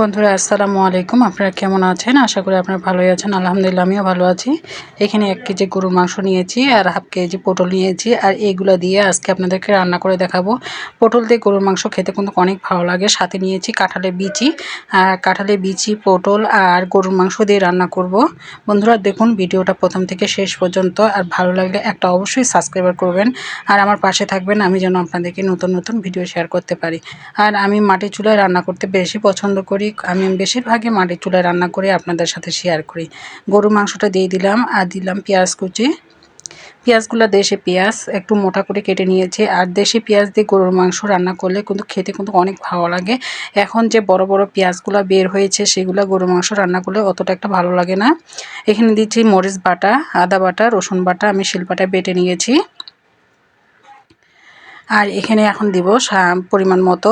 বন্ধুরা, আসসালামু আলাইকুম। আপনারা কেমন আছেন? আশা করি আপনারা ভালোই আছেন। আলহামদুলিল্লাহ, আমিও ভালো আছি। এখানে এক কেজি গরুর মাংস নিয়েছি আর হাফ কেজি পটল নিয়েছি আর এইগুলো দিয়ে আজকে আপনাদেরকে রান্না করে দেখাবো। পটল দিয়ে গরুর মাংস খেতে কিন্তু অনেক ভালো লাগে। সাথে নিয়েছি কাঁঠালের বিচি। আর কাঁঠালের বিচি, পটল আর গরুর মাংস দিয়ে রান্না করব। বন্ধুরা, দেখুন ভিডিওটা প্রথম থেকে শেষ পর্যন্ত আর ভালো লাগলে একটা অবশ্যই সাবস্ক্রাইবার করবেন। আর আমার পাশে থাকবেন, আমি যেন আপনাদেরকে নতুন নতুন ভিডিও শেয়ার করতে পারি। আর আমি মাটি চুলায় রান্না করতে বেশি পছন্দ করি। করি, আমি বেশিরভাগই মাটির চুলায় রান্না করে, আপনাদের সাথে শেয়ার করি। গরু মাংসটা দিয়ে দিলাম, আর দিলাম পেঁয়াজ কুচি। পেঁয়াজগুলো দেশে পেঁয়াজ, একটু মোটা করে কেটে নিয়েছি, আর দেশে পেঁয়াজ দিয়ে গরুর মাংস রান্না করলে কিন্তু খেতে কিন্তু অনেক ভালো লাগে। এখন যে বড় বড় পেঁয়াজগুলো বের হয়েছে, সেগুলো গরুর মাংস রান্না করলে অতটা একটা ভালো লাগে না। এখানে দিচ্ছি মরিচ বাটা, আদা বাটা, রসুন বাটা, আমি শিলপাটায় বেটে নিয়েছি। আর এখানে এখন দিব পরিমাণ মতো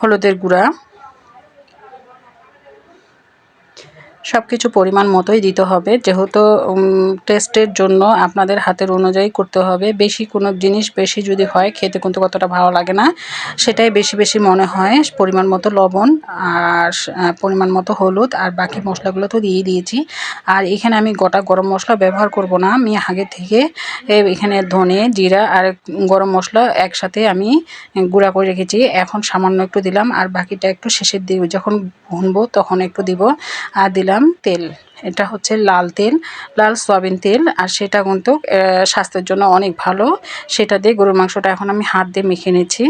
হলুদের গুঁড়া। সব কিছু পরিমাণ মতোই দিতে হবে। যেহেতু টেস্টের জন্য আপনাদের হাতের অনুযায়ী করতে হবে। বেশি কোনো জিনিস বেশি যদি হয়, খেতে কিন্তু কতটা ভালো লাগে না, সেটাই বেশি বেশি মনে হয়। পরিমাণ মতো লবণ আর পরিমাণ মতো হলুদ আর বাকি মশলাগুলো তো দিয়ে দিয়েছি। আর এখানে আমি গোটা গরম মশলা ব্যবহার করব না। আমি আগে থেকে এখানে ধনে, জিরা আর গরম মশলা একসাথে আমি গুঁড়া করে রেখেছি। এখন সামান্য একটু দিলাম আর বাকিটা একটু শেষের দিকে যখন ভুনবো তখন একটু দিব। আর দিলাম দিলাম তেল। এটা হচ্ছে লাল তেল, লাল সয়াবিন তেল, আর সেটা কিন্তু স্বাস্থ্যের জন্য অনেক ভালো। সেটা দিয়ে গরুর মাংসটা এখন আমি হাত দিয়ে মেখে নিচ্ছি।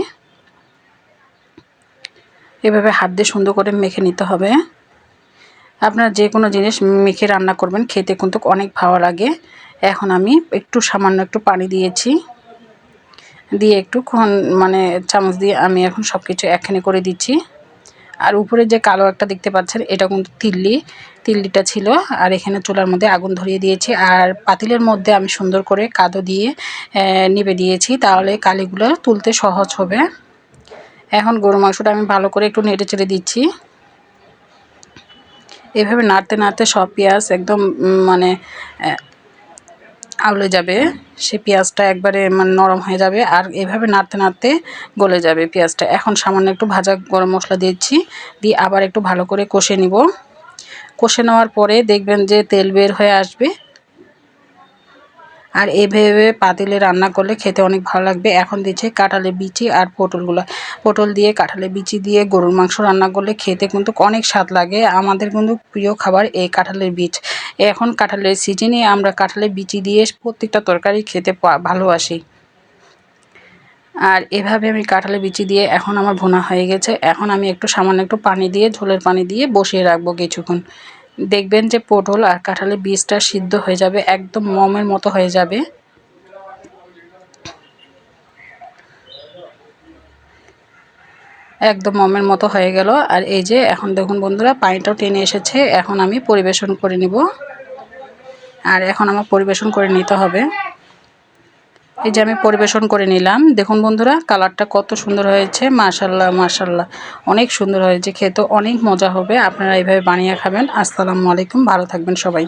এভাবে হাত দিয়ে সুন্দর করে মেখে নিতে হবে। আপনারা যে কোনো জিনিস মেখে রান্না করবেন, খেতে কিন্তু অনেক ভালো লাগে। এখন আমি একটু সামান্য একটু পানি দিয়েছি। দিয়ে একটু মানে চামচ দিয়ে আমি এখন সব কিছু একখানে করে দিচ্ছি। আর উপরে যে কালো একটা দেখতে পাচ্ছেন, এটা কিন্তু তিল্লি। তিল্লিটা ছিল, আর এখানে চুলার মধ্যে আগুন ধরিয়ে দিয়েছি। আর পাতিলের মধ্যে আমি সুন্দর করে কাদো দিয়ে নিবে দিয়েছি, তাহলে কালিগুলো তুলতে সহজ হবে। এখন গরু মাংসটা আমি ভালো করে একটু নেড়ে চেড়ে দিচ্ছি। এভাবে নাড়তে নাড়তে সব পেঁয়াজ একদম মানে আউলে যাবে। সে পেঁয়াজটা একবারে মানে নরম হয়ে যাবে, আর এভাবে নাড়তে নাড়তে গলে যাবে পেঁয়াজটা। এখন সামান্য একটু ভাজা গরম মশলা দিচ্ছি, দিয়ে আবার একটু ভালো করে কষে নিব। কষে নেওয়ার পরে দেখবেন যে তেল বের হয়ে আসবে। আর এভাবে পাতিলে রান্না করলে খেতে অনেক ভালো লাগবে। এখন দিচ্ছে কাঁঠালের বিচি আর পটলগুলো। পটল দিয়ে কাঁঠালের বিচি দিয়ে গরুর মাংস রান্না করলে খেতে কিন্তু অনেক স্বাদ লাগে। আমাদের কিন্তু প্রিয় খাবার এই কাঁঠালের বীজ। এখন কাঁঠালের সিজনে আমরা কাঁঠালের বিচি দিয়ে প্রত্যেকটা তরকারি খেতে ভালোবাসি। আর এভাবে আমি কাঁঠালের বিচি দিয়ে এখন আমার ভুনা হয়ে গেছে। এখন আমি একটু সামান্য একটু পানি দিয়ে, ঝোলের পানি দিয়ে বসিয়ে রাখব কিছুক্ষণ। দেখবেন যে পটল আর কাঁঠালের বীজটা সিদ্ধ হয়ে যাবে, একদম মমের মতো হয়ে যাবে। একদম মমের মতো হয়ে গেল। আর এই যে এখন দেখুন বন্ধুরা, পানিটাও টেনে এসেছে। এখন আমি পরিবেশন করে নিব। আর এখন আমার পরিবেশন করে নিতে হবে। এই যে আমি পরিবেশন করে নিলাম। দেখুন বন্ধুরা, কালারটা কত সুন্দর হয়েছে। মাশাল্লাহ মাশাল্লাহ অনেক সুন্দর হয়েছে খেতে অনেক মজা হবে। আপনারা এইভাবে বানিয়ে খাবেন। আসসালামু আলাইকুম, ভালো থাকবেন সবাই।